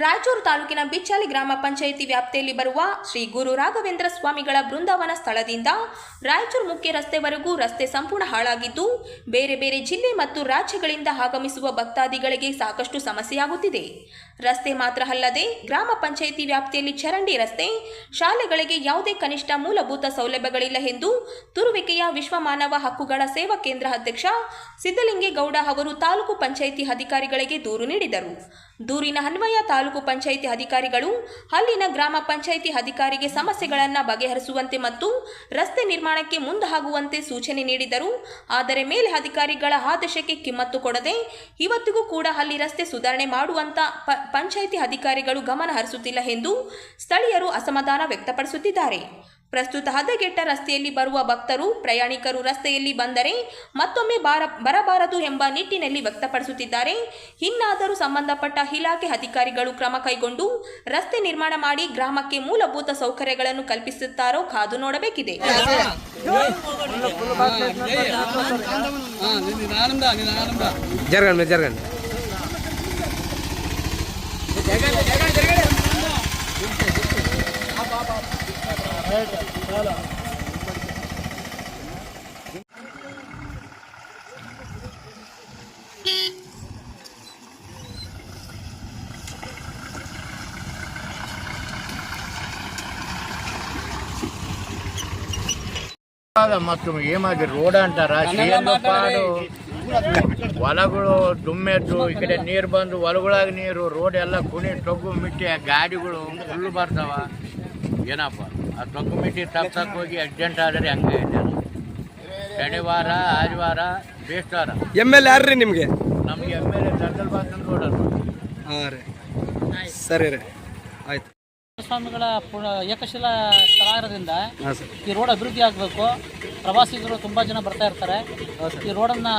ರಾಯಚೂರು ತಾಲೂಕಿನ ಬಿಚ್ಚಾಲಿ ಗ್ರಾಮ ಪಂಚಾಯಿತಿ ವ್ಯಾಪ್ತಿಯಲ್ಲಿ ಬರುವ ಶ್ರೀ ಗುರು ರಾಘವೇಂದ್ರ ಸ್ವಾಮಿಗಳ ಬೃಂದಾವನ ಸ್ಥಳದಿಂದ ರಾಯಚೂರು ಮುಖ್ಯ ರಸ್ತೆವರೆಗೂ ರಸ್ತೆ ಸಂಪೂರ್ಣ ಹಾಳಾಗಿದ್ದು, ಬೇರೆ ಬೇರೆ ಜಿಲ್ಲೆ ಮತ್ತು ರಾಜ್ಯಗಳಿಂದ ಆಗಮಿಸುವ ಭಕ್ತಾದಿಗಳಿಗೆ ಸಾಕಷ್ಟು ಸಮಸ್ಯೆಯಾಗುತ್ತಿದೆ. ರಸ್ತೆ ಮಾತ್ರ ಅಲ್ಲದೆ, ಗ್ರಾಮ ಪಂಚಾಯಿತಿ ವ್ಯಾಪ್ತಿಯಲ್ಲಿ ಚರಂಡಿ ರಸ್ತೆ, ಶಾಲೆಗಳಿಗೆ ಯಾವುದೇ ಕನಿಷ್ಠ ಮೂಲಭೂತ ಸೌಲಭ್ಯಗಳಿಲ್ಲ ಎಂದು ತುರುವಿಕೆಯ ವಿಶ್ವ ಮಾನವ ಹಕ್ಕುಗಳ ಸೇವಾ ಕೇಂದ್ರ ಅಧ್ಯಕ್ಷ ಸಿದ್ದಲಿಂಗೇಗೌಡ ಅವರು ತಾಲೂಕು ಪಂಚಾಯಿತಿ ಅಧಿಕಾರಿಗಳಿಗೆ ದೂರು ನೀಡಿದರು. ದೂರಿನ ಅನ್ವಯ ತಾಲೂಕು ಪಂಚಾಯಿತಿ ಅಧಿಕಾರಿಗಳು ಅಲ್ಲಿನ ಗ್ರಾಮ ಪಂಚಾಯಿತಿ ಅಧಿಕಾರಿಗೆ ಸಮಸ್ಯೆಗಳನ್ನು ಬಗೆಹರಿಸುವಂತೆ ಮತ್ತು ರಸ್ತೆ ನಿರ್ಮಾಣಕ್ಕೆ ಮುಂದಾಗುವಂತೆ ಸೂಚನೆ ನೀಡಿದರು. ಆದರೆ ಮೇಲೆ ಅಧಿಕಾರಿಗಳ ಆದೇಶಕ್ಕೆ ಕಿಮ್ಮತ್ತು ಕೊಡದೆ ಇವತ್ತಿಗೂ ಕೂಡ ಅಲ್ಲಿ ರಸ್ತೆ ಸುಧಾರಣೆ ಮಾಡುವಂತ ಪಂಚಾಯಿತಿ ಅಧಿಕಾರಿಗಳು ಗಮನ ಹರಿಸುತ್ತಿಲ್ಲ ಎಂದು ಸ್ಥಳೀಯರು ಅಸಮಾಧಾನ ವ್ಯಕ್ತಪಡಿಸುತ್ತಿದ್ದಾರೆ. ಪ್ರಸ್ತುತ ಹದಗೆಟ್ಟ ರಸ್ತೆಯಲ್ಲಿ ಬರುವ ಭಕ್ತರು, ಪ್ರಯಾಣಿಕರು ರಸ್ತೆಯಲ್ಲಿ ಬಂದರೆ ಮತ್ತೊಮ್ಮೆ ಬಾರ, ಬರಬಾರದು ಎಂಬ ನಿಟ್ಟಿನಲ್ಲಿ ವ್ಯಕ್ತಪಡಿಸುತ್ತಿದ್ದಾರೆ. ಇನ್ನಾದರೂ ಸಂಬಂಧಪಟ್ಟ ಇಲಾಖೆ ಅಧಿಕಾರಿಗಳು ಕ್ರಮ ಕೈಗೊಂಡು ರಸ್ತೆ ನಿರ್ಮಾಣ ಮಾಡಿ ಗ್ರಾಮಕ್ಕೆ ಮೂಲಭೂತ ಸೌಕರ್ಯಗಳನ್ನು ಕಲ್ಪಿಸುತ್ತಾರೋ ಕಾದು ನೋಡಬೇಕಿದೆ. జరగండి మీరు జరగండి కాదు మొత్తం ఏమది రోడ్ అంటారా చేను పాడు ಹೊಲಗಳು ದುಮ್ಮೆದ್ದು ಈ ಕಡೆ ನೀರು ಬಂದು ಹೊಲಗಳಾಗ ನೀರು ರೋಡ್ ಎಲ್ಲ ಕುಣಿ ತೊಗ್ಗು ಮಿಟ್ಟಿ ಆ ಗಾಡಿಗಳು ಫುಲ್ಲು ಬರ್ತಾವ ಏನಪ್ಪ ಆ ತಪ್ಸಕ್ಕೆ ಹೋಗಿ ಅರ್ಜೆಂಟ್ ಆದರೆ ಹಂಗೆ ಇದೆ. ಅದು. ಶನಿವಾರ ಆದಿವಾರ ಬೇಸ್ತಾರ ಎಂ ಎಲ್ ಯಾರ್ರಿ ನಿಮಗೆ? ನಮಗೆ ಎಂ ಎಲ್ ಎ ಹಾಂ ರೀ. ಸರಿ ರೀ. ಆಯ್ತು. ಸ್ವಾಮಿಗಳ ಪುಣ ಏಕಶಿಲಾ ಸ್ಥಳದಿಂದ ಹಾಂ ಸರ್. ಈ ರೋಡ್ ಅಭಿವೃದ್ಧಿ ಆಗಬೇಕು. ಪ್ರವಾಸಿಗರು ತುಂಬ ಜನ ಬರ್ತಾ ಇರ್ತಾರೆ. ಈ ರೋಡನ್ನು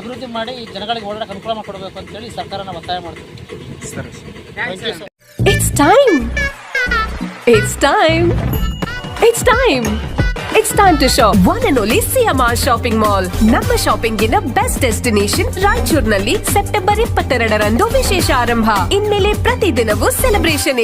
ಅಭಿವೃದ್ಧಿ ಮಾಡಿ ಜನಗಳಿಗೆ ಓಡಾಡಕ್ಕೆ ಅನುಕೂಲ ಮಾಡಿಕೊಡ್ಬೇಕು ಅಂತೇಳಿ ಸರ್ಕಾರನ ಒತ್ತಾಯ ಮಾಡ್ತೀವಿ. ಸರಿ sir. It's time. It's time. It's time. It's time to shop. One and only CMR Shopping Mall. ನಮ್ಮ ಶಾಪಿಂಗಿನ ಬೆಸ್ಟ್ ಡೆಸ್ಟಿನೇಷನ್ ರಾಯಚೂರಿನಲ್ಲಿ ಸೆಪ್ಟೆಂಬರ್ ಇಪ್ಪತ್ತೆರಡರಂದು ವಿಶೇಷ ಆರಂಭ ಇನ್ಮೇಲೆ ಪ್ರತಿದಿನವೂ ಸೆಲೆಬ್ರೇಷನ್